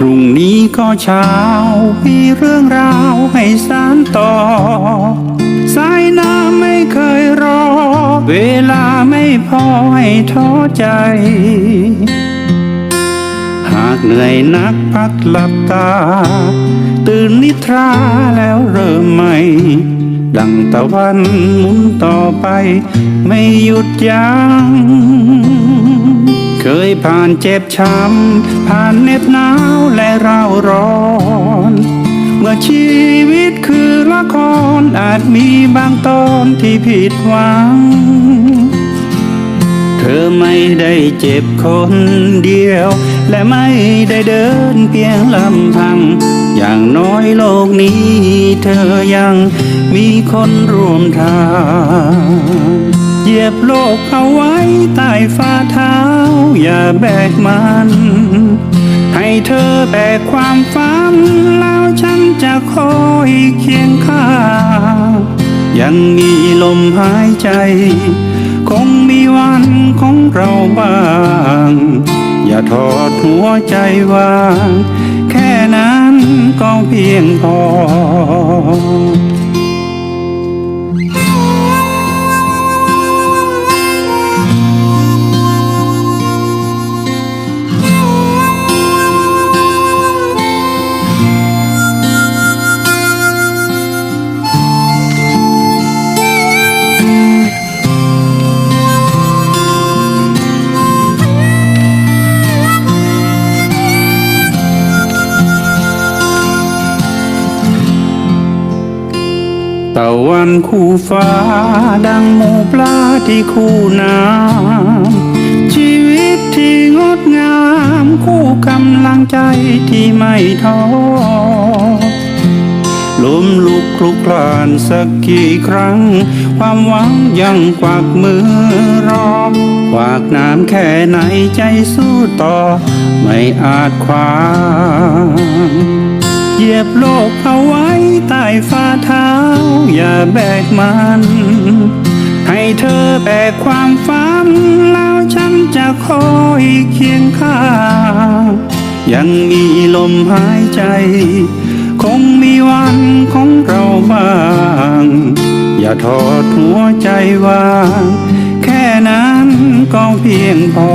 พรุ่งนี้ก็เช้า มีเรื่องราวให้สานต่อ สายน้ำไม่เคยรอ เวลาไม่พอให้ท้อใจ หากเหนื่อยนักพักหลับตา ตื่นนิทราแล้วเริ่มใหม่ ดังตะวันหมุนต่อไป ไม่หยุดยัง้ง ยผ่านเจ็บช้ำ ผ่านเหน็บหนาวและเร่าร้อน เมื่อชีวิตคือละครอาจมีบางตอนที่ผิดหวัง เธอไม่ได้เจ็บคนเดียว และไม่ได้เดินเพียงลำพัง อย่างน้อยโลกนี้เธอยังมีคนร่วมทางเหยียบโลกเอาไว้ใต้ฝ่าเท้า อย่าแบกมัน ให้เธอแบกความฝัน แล้วฉันจะคอยเคียงข้างยังมีลมหายใจ คงมีวันของเราบ้าง อย่าทอดหัวใจวาง แค่นั้นก็เพียงพอ ตะวันคู่ฟ้า ดังหมูปลาที่คู่น้ำชีวิตที่งดงาม คู่กำลังใจที่ไม่ท้อล้มลุกคลุกคลานสักกี่ครั้ง ความหวังยังกวักมือรอขวากน้ำแค่ไหนใจสู้ต่อ ไม่อาจขวางเหยียบโลกเอาไว้ ใต้ฝ่าเท้า อย่าแบกมัน ให้เธอแบกความฝันแล้วฉันจะคอยเคียงข้างยังมีลมหายใจ คงมีวันของเราบ้าง อย่าทอดหัวใจวาง แค่นั้นก็เพียงพอ